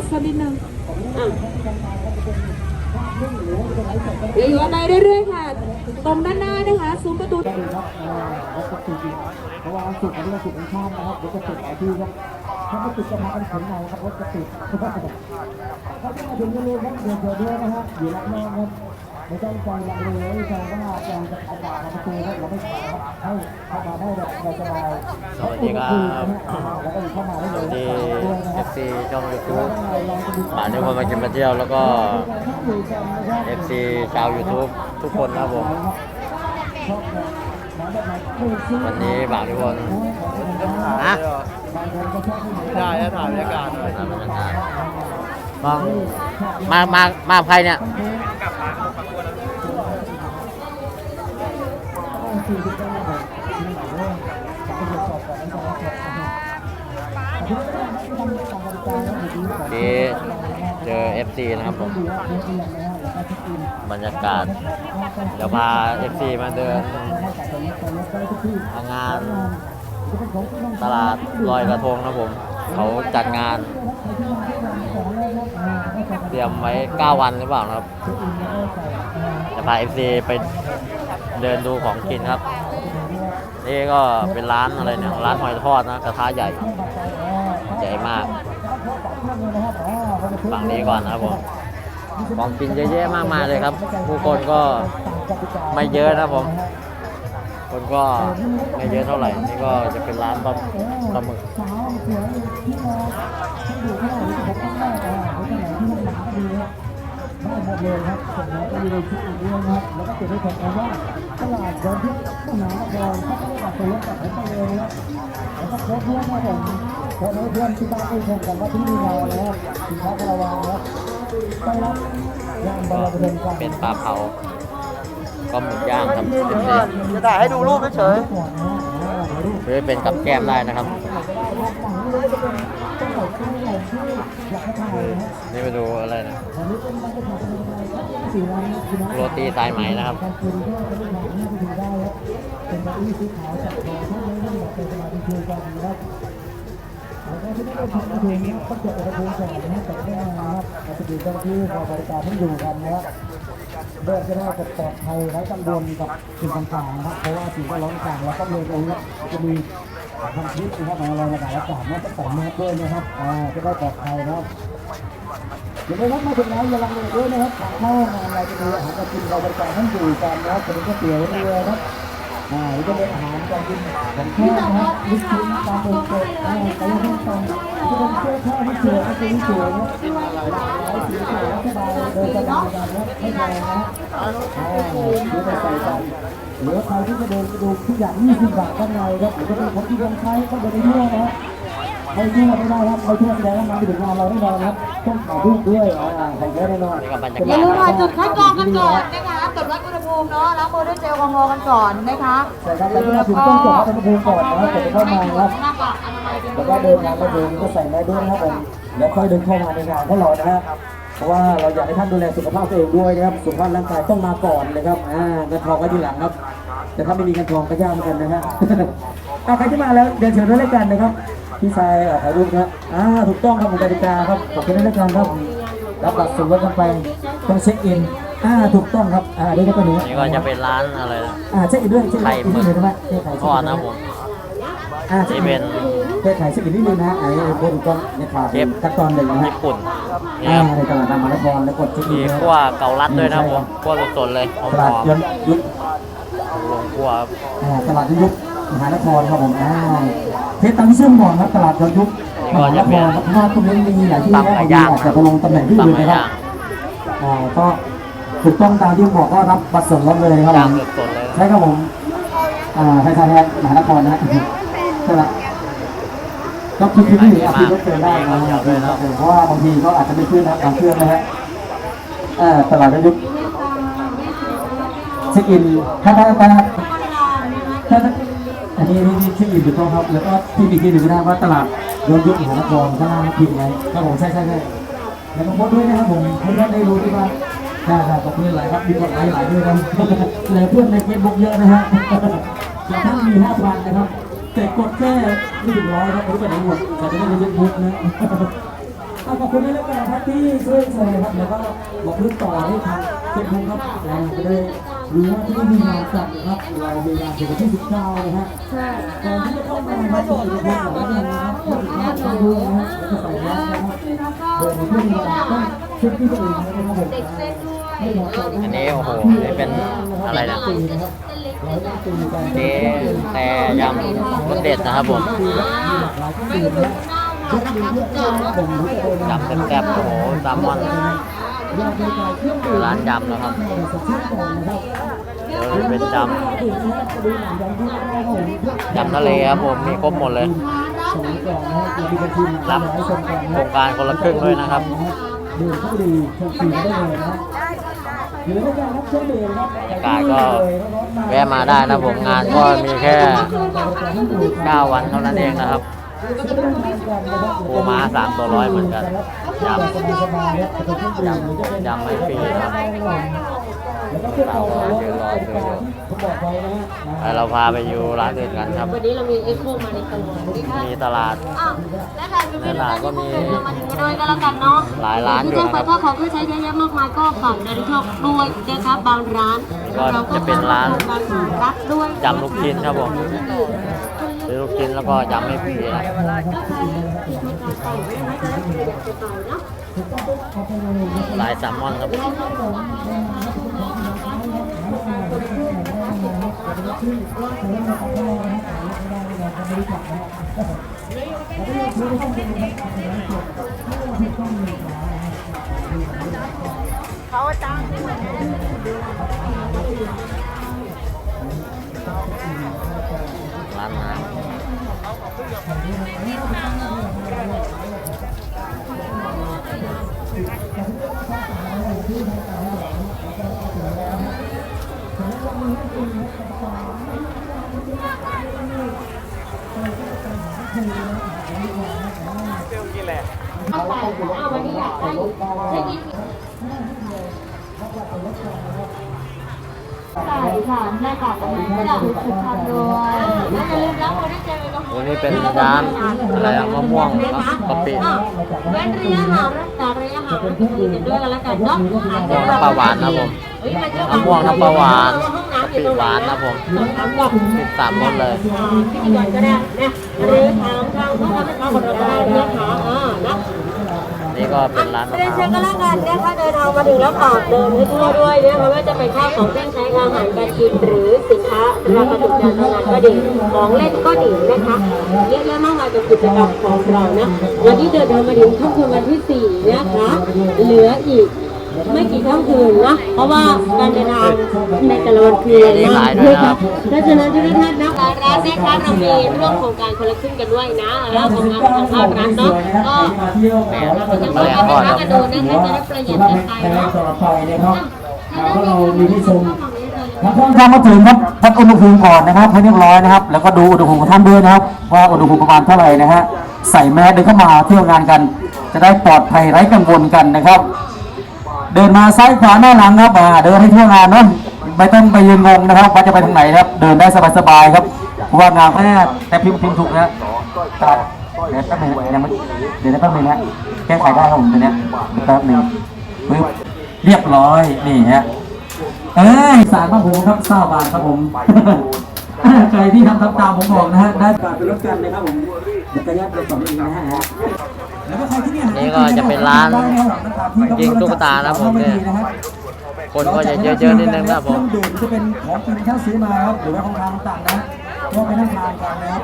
ถสักนิดนึงอะเดี๋ยวอยู่อันในเรื่อยๆค่ะ ตรงด้านหน้านะคะซุ้มประตูก็ดีครับอ่ารถก็ติดอยู่เพราะว่าสุดอันนี้วันศุกร์ของชาตินะครับเดี๋ยวจะติดหลายที่ครับถ้าไม่ติดจะมากันถึงานครับรถจะติดถ้าไม่มาถึงก็รู้ครับเดี๋ยวเดี๋ยวด้วยนะฮะอยู่รับแน่ครับ ไม่ต้องใจลังเลไม่ใช่ว่าจองจะประกาศประตูครับเราไม่ขายครับให้เข้ามาได้แบบสบายสวัสดีครับแล้วก็เข้ามาได้สเลยวัสดีเอฟซีช่องยูทูบป่าทุกคนมากินมาเที่ยวแล้วก็เอฟซีชาวยูทูบทุกคนนะครับผมวันนี้บาวทุกคนนะได้แล้วถ่ายบรรยากาศหน่อยตามบรรยากาศมามามาใครเนี่ย ที่เจอ FC นะครับผม บรรยากาศ เดี๋ยวพา FC มาเดินงานตลาดลอยกระทงนะครับผม เขาจัดงาน เตรียมไว้ 9 วันหรือเปล่านะครับ จะพา FC ไปเดินดูของกินครับ นี่ก็เป็นร้านอะไรเนี่ย ร้านหอยทอดนะ กระทะใหญ่ ใหญ่มาก ฝั่งนี้ก่อนนะครับผมของกินเยอะแยะมากมายเลยครับ ผู้คนก็ไม่เยอะนะผม คนก็ไม่เยอะเท่าไหร่ นี่ก็จะเป็นร้านปลาปลาหมึกได้ หมดเลยครับส่งมาก็อยู่ในชุดนี้นะครับแล้วก็เก็บไว้ก่อนเอาว่าตลาดเดินที่สนามบอลถ้าไม่ได้ตัวกับผมไปเลยนะแล้วก็โค้ชเพื่อนนะผมโค้ชเพื่อนที่บ้านก็ชมกันว่าที่นี่เราแล้วสินค้าระวังนะไปรับงานบอลประเด็นกันเป็นปลาเผาก็หมึกย่างครับจะถ่ายให้ดูรูปเฉยก่อนนะรูปหรือเป็นกับแก้มได้นะครับนี่ไปดูอะไรนะ โรตีสายไหมนะครับการคุยด้วยก็ได้หน่าจะดูได้ครับเป็นแบบอี้สีขาวจับคอถ้าไม่ได้แบบเป็นสมาธิคือกันครับแล้วก็ที่นี่ก็ทำเพลงนี้ต้องจดอุณหภูมิก่อนนะแต่ไม่นาครับเราจะดูเจ้าหน้าที่พอบริการที่อยู่กันนะครับเลือกจะได้ปลอดภัยไร้กังวลกับสิ่งต่างๆนะครับเพราะว่าสิ่งแวดล้อมต่างๆเราต้องเรียนรู้ครับจะมีพันธุ์ที่นะครับมาลอยระดับอากาศน่าจะสองเมตรด้วยนะครับอ่าจะได้ปลอดภัยนะครับ อย่าลืมครับมาถึงแล้วอย่าลังเลด้วยนะครับทางเข้างานอะไรจะมีอาหารการกินเราบริการท่านอยู่กันนะครับเป็นก๋วยเตี๋ยวเรือครับอ่าหรือจะเป็นอาหารการกินของแท้นะครับลูกชิ้นปลาหมึกสดอ่าไก่ย่างตำจะเป็นเสื้อผ้าที่สวยที่สวยนะเอาสีสวยสบายเดินสบายกันนะไม่แพงนะอ่าหรือไปใส่กันหรือใครที่จะเดินดูทุกอย่าง20บาทข้างในครับหรือจะเป็นของที่ลงใช้ก็เดินไปด้วยนะ ไม่เชื่อไม่ได้ครับไม่เชื่อแสดงว่ามาถึงงานเราแน่นอนครับต้องถ่ายรูปด้วยอ่าของแท้แน่นอนนี่ก็บรรยากาศอย่าลืมค่ะจุดคัดกรองกันก่อนนะคะตรวจวัดอุณหภูมิเนาะล้างมือด้วยเจลแอลกอฮอล์กันก่อนนะคะใช่ครับแล้วก็ถึงต้องจดวัดอุณหภูมิก่อนนะครับก่อนจะเข้ามาครับหน้ากากอนามัยเป็นแล้วก็เดินงานมาเดินก็ใส่แมสด้วยนะครับผมแล้วค่อยเดินเข้ามาในงานของเรานะฮะเพราะว่าเราอยากให้ท่านดูแลสุขภาพตัวเองด้วยนะครับสุขภาพร่างกายต้องมาก่อนนะครับอ่าเงินทองไว้ทีหลังครับ แต่ถ้าไม่มีเงินทองก็ยากเหมือนกันนะฮะเอาใครที่มาแล้วเดินเชิญด้วยการนะครับ พี่ชายเอ่อถ่ายรูปครับอ่าถูกต้องครับผมกติกาครับขอบคุณด้วยรายการครับรับบัตรส่วนลดกันไปต้องเช็คอินอ่าถูกต้องครับอ่าเดี๋ยวก็หนูนี่ก็จะเป็นร้านอะไรนะอ่าเช็คอินด้วยเช็คอินไข่อีกหมึนิดกหนึ่งได้ไหมเช็คไข่ทอดนะครับผมอ่าเช็คนี่อิเป็นเช็คไข่เช็คอินนิดนึงนะฮะไอ้พวกถูกต้องเนี่ยขาดเชฟขั้นตอนหนึ่งนะฮะญี่ปุ่นนี่อ่าครับในตลาดนามานครแล้วกดเช็คอิมีนนะขั้วเกาลัดด้วยนะครับผมขั้วสดๆเลยหอตลาดยมนต์ยุทธๆลงขั้วครับอ่าตลาดยุทธมหานครครับผมอ่า เพชรตังเชื่อมบ่อนครับตลาดยนต์ยุทธมหานครครับเพราะว่าตรงนี้มีหลายที่นะบางทีอาจจะไปลงตำแหน่งที่ตำอื่นไก่นะครับย่างอ่าก็ถูกต้องตามที่บอกก็รับบัตรส่วนลดเลยครับผย่างมสดๆเลยนะใช่ครับผมอ่าไทยไทยแลนด์มหานครนะฮะใช่ละก็คิดที่นี่อาจจะรถเจอได้นะครับเพราะว่าบางทีก็อาจจะไม่ขึ้นนะบางเครื่องนะฮะเอ่อตลาดยุทธเช็คอินถ้าถ้าถ้าถ้าอั นี้นี่เช็คอินถูกต้องครับ แล้วก็ที่มีที่หนึ่งก็ได้ว่าตลาดยนต์ยุทธมหานครข้างล่างพิมพ์ไว้ครับผมใช่ใช่ใช่แล้วก็โพสต์ด้วยนะครับผมเพื่อนได้รู้ที่ว่าได้ครับขอบคุณหลายครับมีกดไลค์หลายด้วยนะเหลือเพื่อนในเฟซบุ๊กเยอะนะฮะอย่ท่านมีห้าพันนะครับ แต่กดแค่ไม่ถึงร้อยครับไม่รู้ไปไหนหมดแต่จะได้ในเฟซบุ๊กนะขอบคุณด้วยแล้วกันครับที่ช่วยแชร์ครับแล้วก็บอกเรื่องต่อให้ทางเจ้าคุณครับเราจะได้ รู้ว่าที่มีงานจัดนะครับเรามีงาถึงวันที่19นะฮะใช่ก่อนที่จะเข้ามามาโดดลงมาแบบนี้นะครับติดตามกันดูนะฮะแล้วก็ใส่แมสนะครับโดยในช่วงนี้เรต้องเช็คที่ตัวเองนะครับผมอันนี้โอ้โหนี่เป็นอะไรนะปีนะครับร้อยปีกันเจแต่ยำรสเด็ดนะครับผมยำแซ่บๆโอ้โหแซลมอน ร้านยำนะครับสดชื่นก่อนนะครับ เดี๋ยวเป็นยดื่มนะครับดูหนังยำที่ได้ครับผมำทะเลครับผมมีครบหมดเลยรับโครงการคนละครึ่งด้วยนะครับดื่มเข้าดีชมฟรีได้เลยนะครับหรือว่าการรับเชิญเดื่มครับบรรยากาศก็แวะมาได้นะผมงานก็มีแค่ 9 วันเท่านั้นเองนะครับ ปูม้า3ตัวร้อยเหมือนกันยำสบายๆครับจะเป็นเครื่องดื่มหรือจะเป็นยำไม่ฟรีนะครับแล้วก็เพื่อเอารถบริการที่ผมบอกไว้นะฮะไปเราพาไปอยู่ร้านอื่นกันครับวันนี้เรามีเอ็กโคมาในตลาดนี่ค่ะมีตลาดอ้าวและค่ะมีตลาดก็มีเรามาถึงกันด้วยก็แล้วกันเนาะหลายร้านอยู่ที่นะครับเจ้าของเครื่องใช้เยอะแยะมากมายก็ฝากนาฬิกาด้วยนะครับบางร้านก็จะเป็นร้านบางรักด้วยยำลูกชิ้นครับผม ซื้อลูกชิ้นแล้วก็ยำไม่ฟรีนะลายแซลมอนครับร้านน้ำ เข้าไปอาววันนี้อยากได้ได้ยิน ค่ะแม่ค่ะไม่ได้ถูกคุกคามด้วยแล้วอย่าลืมล้างมือด้วยเจลแอลกอฮอล์วันนี้เป็นร้านอะไรอะมะม่วงครับกะปิอ้าวเว้นระยะห่างรักษาระยะห่างดีกันด้วยกันแล้วกันเนาะมะม่วงน้ำปลาหวานนะผมมะม่วงน้ำปลาหวานกะปิหวานนะผมถามกับสามรสเลยพิธีกรก็ได้นะหรือถามทางผู้ค้าแม่ค้าคนเราได้นะคะอ่านะ นี้ก็เป็นร้านมะเรียนเชิร้าญวก็แล้วกันนะคะเดินทางมาถึงแล้วฝากเดินให้ทั่วด้วยนะคะว่าจะเป็นข้าวของเครื่องใช้อาหารการกินหรือสินค้าราคาถูกใจเท่านงานก็ดีของเล่นก็ดีนะคะเยอะแยะมากมายกับกิจกรรมของเรานะวันนี้เดินทางมาถึงค่ำคืนวันที่สี่นะคะเหลืออีก ไม่กี่ค่ำคืนนะเพราะว่าการเดินทางในแต่ละวันคือมีหลายด้วยนะครัค่ะบดังนั้นทุกท่านนะคะร้านแม่ค้าเรามีร่วมโครงการคนละครึ่งกันด้วยนะแล้วโครงารของภาครัฐเนาะก็แม่แมลงทอดครับกระโดดนะคะจะได้ประหยัดเงินไปเนาะต่อไปนะครับก็เรามีที่ชมครับท่านทางมาถึงครับวัดอุณหภูมิก่อนนะครับให้เรียบร้อยนะครับ แล้วก็ดูอุณหภูมิของท่านด้วยนะครับ ว่าอุณหภูมิประมาณเท่าไหร่นะฮะใส่แมสเดินเข้ามาเที่ยวงานกัน จะได้ปลอดภัยไร้กังวลกันนะครับ เดินมาซ้ายขวาหน้าหลังครับอ่าเดินให้ทั่วงานเนาะไม่ต้องไปยืนงงนะครับว่าจะไปทางไหนนะครับ เดินได้สบายๆครับว่างานแรกแต่พิมพ์พิมพ์ถูกนะตัดเดี๋ยวแป๊บนึงยังไม่เดี๋ยวแป๊บนึงนะแก้ไขได้ครับผมตัวเนี้ยแป๊บนึงปึ๊บเรียบร้อยนี่ฮะเอ้ยสารบ้านผมครับเศร้าบานครับผม ใครที่ทำตามตามผมบอกนะฮะได้การเป็นรถกันนะครับผมเดี๋ยวจะแยกเป็นสองเองนะฮะแล้วก็ใครที่เนี่ยนี่ก็จะเป็นร้านยิงตุ๊กตานะผมเนี่ยคนก็จะเยอะๆนิดนึงนะครับผมเครื่องดื่มจะเป็นของกินที่ท่านซื้อมาครับหรือว่าของทานต่างๆนะก็ไปนั่งทานกันนะครับ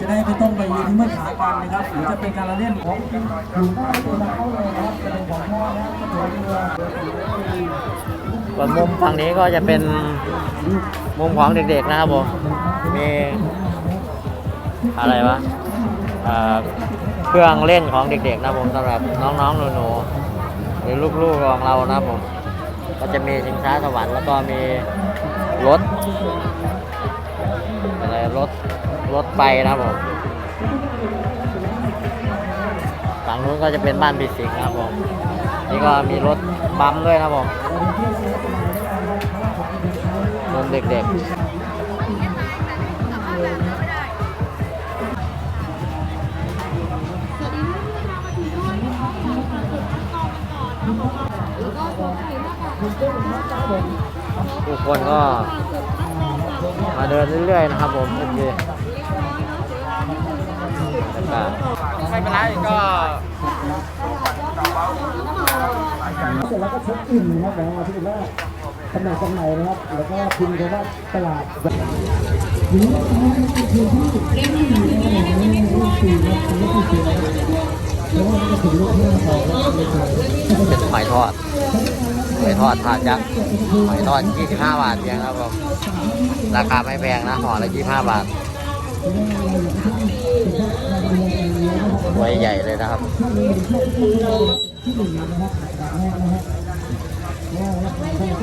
จะได้ไม่ต้องไปยืนที่เมื่อขากันนะครับหรือจะเป็นการละเล่นของกินอยู่ได้ตัวละเข้าเลยนะครับจะเป็นของพ่อนะก็ตัวเรือ ส่วนมุมฝั่งนี้ก็จะเป็นมุมของเด็กๆนะครับผมมีอะไรวะเครื่องเล่นของเด็กๆนะครับผมสำหรับน้องๆหนูๆหรือลูกๆของเรานะครับผมก็จะมีชิงช้าสวรรค์แล้วก็มีรถอะไรรถรถไฟนะครับผมฝั่งนู้นก็จะเป็นบ้านปีสิงนะครับผมนี่ก็มีรถบัมด้วยนะครับผม องเด็กๆ ทุกคนก็มาเดินเรื่อยๆนะครับผมโอเคไม่เป็นไรก็เสร็จแล้วก็เช็คอินนะครับแบงค์มาที่แรก ตำแหน่งตำแหน่งนะครับ แล้วก็พิมพ์คำว่าตลาดแบบนี้คือที่เล่นที่อยู่ในหนังเรื่องสี่นะเป็นเรื่องที่สี่แล้วก็จะถึงเรื่องที่เราเลยเลยเป็นหอยทอดหอยทอดถาดยักษ์หอยทอด 25 บาทเพียงครับผมราคาไม่แพงนะห่อละ 25 บาทไว้ใหญ่เลยนะครับ Thank you.